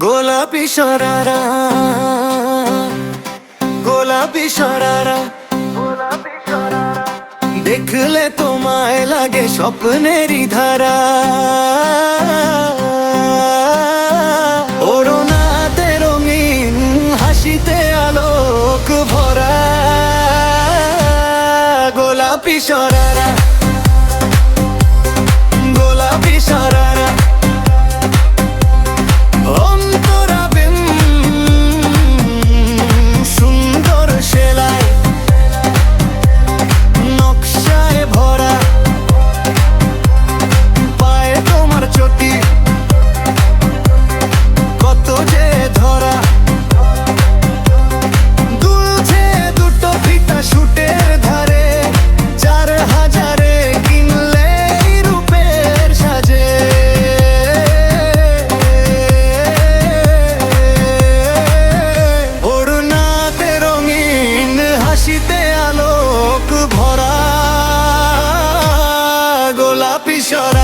গোলাপি সরারা গোলাপি সরারা, দেখলে তোমায় লাগে স্বপ্নেরই ধারা। ওরনাতে রঙিন, হাসিতে আলোক ভরা, গোলাপি সরারা। পিসরা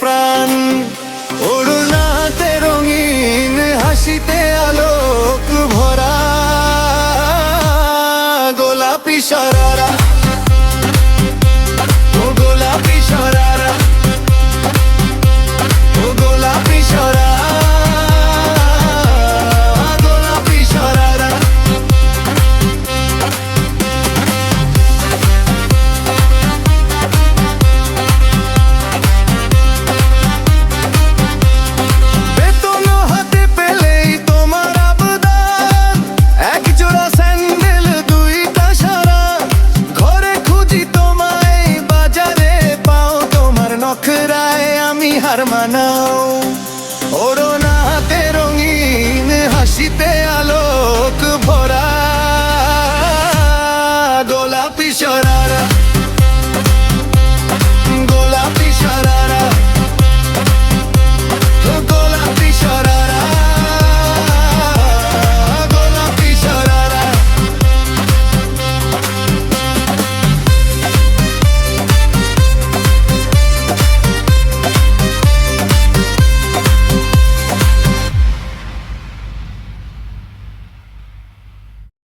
প্রাণ। অরুণাতে রঙিন হাসিতে আলোক ভরা। গোলাপি সরারা karma now